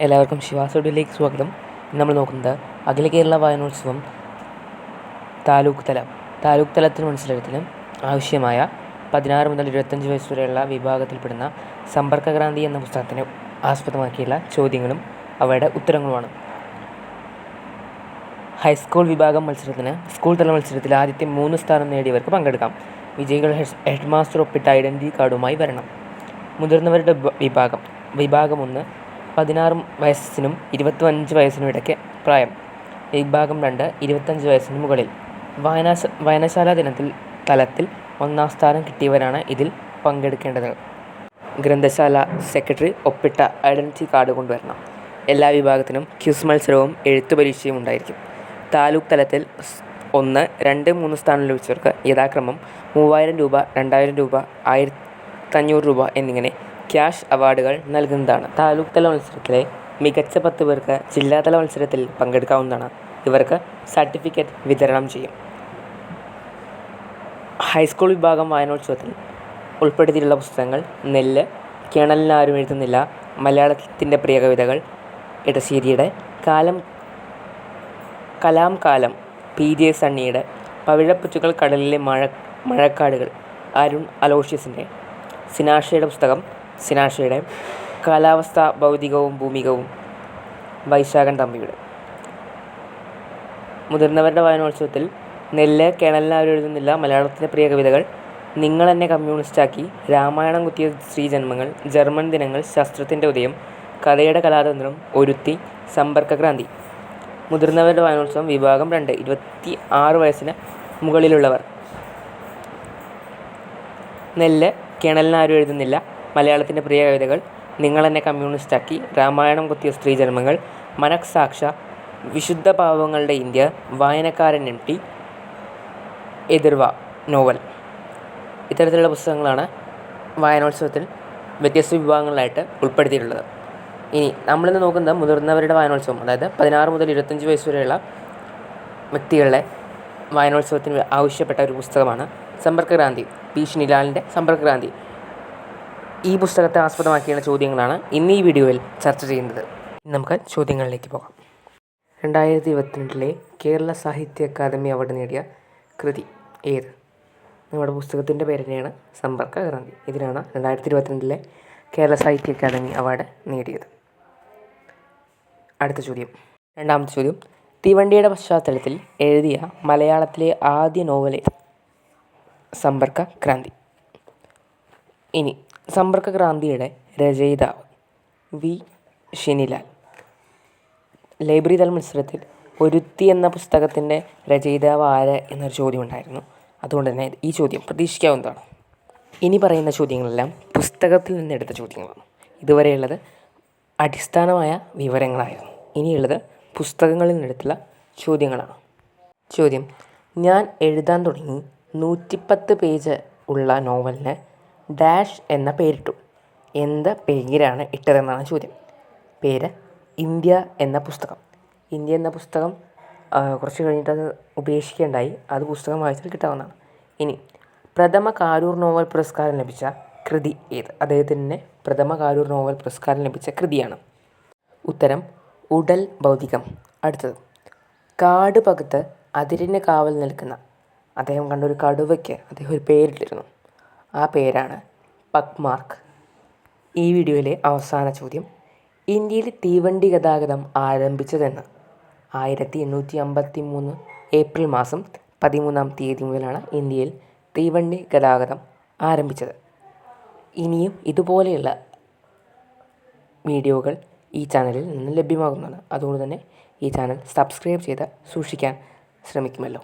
എല്ലാവർക്കും ശിവാസുഡിലേക്ക് സ്വാഗതം. നമ്മൾ നോക്കുന്നത് അഖില കേരള വായനോത്സവം താലൂക്ക് തലം. താലൂക്ക് തലത്തിന് മനസ്സിലാക്കത്തിലും ആവശ്യമായ പതിനാറ് മുതൽ ഇരുപത്തഞ്ച് വയസ്സ് വരെയുള്ള വിഭാഗത്തിൽപ്പെടുന്ന സമ്പർക്കക്രാന്തി എന്ന പുസ്തകത്തിനെ ആസ്പദമാക്കിയുള്ള ചോദ്യങ്ങളും അവയുടെ ഉത്തരങ്ങളുമാണ്. ഹൈസ്കൂൾ വിഭാഗം മത്സരത്തിന് സ്കൂൾ തല മത്സരത്തിൽ ആദ്യത്തെ മൂന്ന് സ്ഥാനം നേടിയവർക്ക് പങ്കെടുക്കാം. വിജയികൾ ഹെഡ് മാസ്റ്റർ ഒപ്പിട്ട ഐഡന്റിറ്റി കാർഡുമായി വരണം. മുതിർന്നവരുടെ വിഭാഗം. വിഭാഗം ഒന്ന് പതിനാറ് വയസ്സിനും ഇരുപത്തഞ്ച് വയസ്സിനും ഇടയ്ക്ക് പ്രായം. വിഭാഗം രണ്ട് ഇരുപത്തഞ്ച് വയസ്സിന് മുകളിൽ. വായനാശ വായനശാലാ ദിനത്തിൽ തലത്തിൽ ഒന്നാം സ്ഥാനം കിട്ടിയവരാണ് ഇതിൽ പങ്കെടുക്കേണ്ടത്. ഗ്രന്ഥശാല സെക്രട്ടറി ഒപ്പിട്ട ഐഡന്റിറ്റി കാർഡ് കൊണ്ടുവരണം. എല്ലാ വിഭാഗത്തിനും ക്യൂസ് മത്സരവും എഴുത്തു പരീക്ഷയും ഉണ്ടായിരിക്കും. താലൂക്ക് തലത്തിൽ ഒന്ന് രണ്ട് മൂന്ന് സ്ഥാനം ലഭിച്ചവർക്ക് യഥാക്രമം മൂവായിരം രൂപ രണ്ടായിരം രൂപ ആയിരത്തഞ്ഞൂറ് രൂപ എന്നിങ്ങനെ ക്യാഷ് അവാർഡുകൾ നൽകുന്നതാണ്. താലൂക്ക് തല മത്സരത്തിലെ മികച്ച പത്ത് പേർക്ക് ജില്ലാതല മത്സരത്തിൽ പങ്കെടുക്കാവുന്നതാണ്. ഇവർക്ക് സർട്ടിഫിക്കറ്റ് വിതരണം ചെയ്യും. ഹൈസ്കൂൾ വിഭാഗം വായനോത്സവത്തിൽ ഉൾപ്പെടുത്തിയിട്ടുള്ള പുസ്തകങ്ങൾ നെല്ല് കേണലിനാരും എഴുതുന്നില്ല മലയാളത്തിന്റെ പ്രിയ കവിതകൾ ഇടശ്ശേരിയുടെ കാലം കലാം കാലം പി ജെ സണ്ണിയുടെ പവിഴപ്പുറ്റുകൾ കടലിലെ മഴ മഴക്കാടുകൾ അരുൺ അലോഷ്യസിന്റെ സിനാഷയുടെ പുസ്തകം സിനാഷയുടെ കാലാവസ്ഥ ഭൗതികവും ഭൂമികവും വൈശാഖൻ തമ്പിയുടെ. മുതിർന്നവരുടെ വായനോത്സവത്തിൽ നെല്ല് കേണലിനാരും എഴുതുന്നില്ല. മലയാളത്തിലെ പ്രിയ കവിതകൾ നിങ്ങൾ എന്നെ കമ്മ്യൂണിസ്റ്റാക്കി. രാമായണം കുത്തിയ സ്ത്രീജന്മങ്ങൾ ജർമ്മൻ ദിനങ്ങൾ ശാസ്ത്രത്തിന്റെ ഉദയം കഥയുടെ കലാതന്ത്രം ഒരുത്തി സമ്പർക്കക്രാന്തി മുതിർന്നവരുടെ വായനോത്സവം വിഭാഗം രണ്ട് ഇരുപത്തി ആറ് വയസ്സിന് മുകളിലുള്ളവർ. നെല്ല് കിണലിനാരും എഴുതുന്നില്ല. മലയാളത്തിന്റെ പ്രിയ കവിതകൾ നിങ്ങളെന്നെ കമ്മ്യൂണിസ്റ്റാക്കി രാമായണം കുത്തിയ സ്ത്രീജന്മങ്ങൾ മനഃസാക്ഷ വിശുദ്ധ പാവങ്ങളുടെ ഇന്ത്യ വായനക്കാരൻ എം ടി എതിർവ നോവൽ. ഇത്തരത്തിലുള്ള പുസ്തകങ്ങളാണ് വായനോത്സവത്തിൽ വ്യത്യസ്ത വിഭാഗങ്ങളിലായിട്ട് ഉൾപ്പെടുത്തിയിട്ടുള്ളത്. ഇനി നമ്മളിന്ന് നോക്കുന്നത് മുതിർന്നവരുടെ വായനോത്സവം അതായത് പതിനാറ് മുതൽ ഇരുപത്തഞ്ച് വയസ്സ് വരെയുള്ള വ്യക്തികളുടെ വായനോത്സവത്തിന് ആവശ്യപ്പെട്ട ഒരു പുസ്തകമാണ് സമ്പർക്കക്രാന്തി പി. ഷിനിലാലിന്റെ സമ്പർക്കക്രാന്തി ഈ പുസ്തകത്തെ ആസ്പദമാക്കിയുള്ള ചോദ്യങ്ങളാണ് ഇന്ന് ഈ വീഡിയോയിൽ ചർച്ച ചെയ്യുന്നത്. നമുക്ക് ചോദ്യങ്ങളിലേക്ക് പോകാം. രണ്ടായിരത്തി ഇരുപത്തിരണ്ടിലെ കേരള സാഹിത്യ അക്കാദമി അവാർഡ് നേടിയ കൃതി ഏത്? നമ്മുടെ പുസ്തകത്തിന്റെ പേര് തന്നെയാണ് സമ്പർക്ക ക്രാന്തി. ഇതിനാണ് രണ്ടായിരത്തി ഇരുപത്തിരണ്ടിലെ കേരള സാഹിത്യ അക്കാദമി അവാർഡ് നേടിയത്. അടുത്ത ചോദ്യം. രണ്ടാമത്തെ ചോദ്യം. തീവണ്ടിയുടെ പശ്ചാത്തലത്തിൽ എഴുതിയ മലയാളത്തിലെ ആദ്യ നോവൽ? സമ്പർക്ക ക്രാന്തി. ഇനി സമ്പർക്ക ക്രാന്തിയുടെ രചയിതാവ് വി. ഷിനിലാൽ. ലൈബ്രറി തല മത്സരത്തിൽ ഒരുത്തി എന്ന പുസ്തകത്തിന്റെ രചയിതാവ് ആര് എന്നൊരു ചോദ്യമുണ്ടായിരുന്നു. അതുകൊണ്ട് തന്നെ ഈ ചോദ്യം പ്രതീക്ഷിക്കാവുന്നതാണ്. ഇനി പറയുന്ന ചോദ്യങ്ങളെല്ലാം പുസ്തകത്തിൽ നിന്ന് എടുത്ത ചോദ്യങ്ങളാണ്. ഇതുവരെയുള്ളത് അടിസ്ഥാനമായ വിവരങ്ങളായിരുന്നു. ഇനിയുള്ളത് പുസ്തകങ്ങളിൽ നിന്നെടുത്തുള്ള ചോദ്യങ്ങളാണ്. ചോദ്യം ഞാൻ എഴുതാൻ തുടങ്ങി നൂറ്റിപ്പത്ത് പേജ് ഉള്ള നോവലിന് ഡാഷ് എന്ന പേരിട്ടു. എന്ത് പേരാണ് ഇട്ടതെന്നാണ് ചോദ്യം. പേര് ഇന്ത്യ എന്ന പുസ്തകം. ഇന്ത്യ എന്ന പുസ്തകം കുറച്ച് കഴിഞ്ഞിട്ട് അത് ഉപേക്ഷിക്കേണ്ടായി. അത് പുസ്തകം വായിച്ചാൽ കിട്ടാവുന്നതാണ്. ഇനി പ്രഥമ കാരൂർ നോവൽ പുരസ്കാരം ലഭിച്ച കൃതി ഏത്? അദ്ദേഹത്തിന് പ്രഥമ കാരൂർ നോവൽ പുരസ്കാരം ലഭിച്ച കൃതിയാണ്. ഉത്തരം ഉടൽ ഭൗതികം. അടുത്തത് കാട് പകുത്ത് അതിരിന് കാവൽ നിൽക്കുന്ന. അദ്ദേഹം കണ്ടൊരു കടുവയ്ക്ക് അദ്ദേഹം ഒരു പേരിട്ടിരുന്നു. ആ പേരാണ് പക്മാർക്ക് ഈ വീഡിയോയിലെ അവസാന ചോദ്യം. ഇന്ത്യയിൽ തീവണ്ടി ഗതാഗതം ആരംഭിച്ചതെന്ന്. ആയിരത്തി എണ്ണൂറ്റി അമ്പത്തി മൂന്ന് ഏപ്രിൽ മാസം പതിമൂന്നാം തീയതി മുതലാണ് ഇന്ത്യയിൽ തീവണ്ടി ഗതാഗതം ആരംഭിച്ചത്. ഇനിയും ഇതുപോലെയുള്ള വീഡിയോകൾ ഈ ചാനലിൽ നിന്ന് ലഭ്യമാകുന്നതാണ്. അതുകൊണ്ട് തന്നെ ഈ ചാനൽ സബ്സ്ക്രൈബ് ചെയ്ത് സൂക്ഷിക്കാൻ ശ്രമിക്കുമല്ലോ.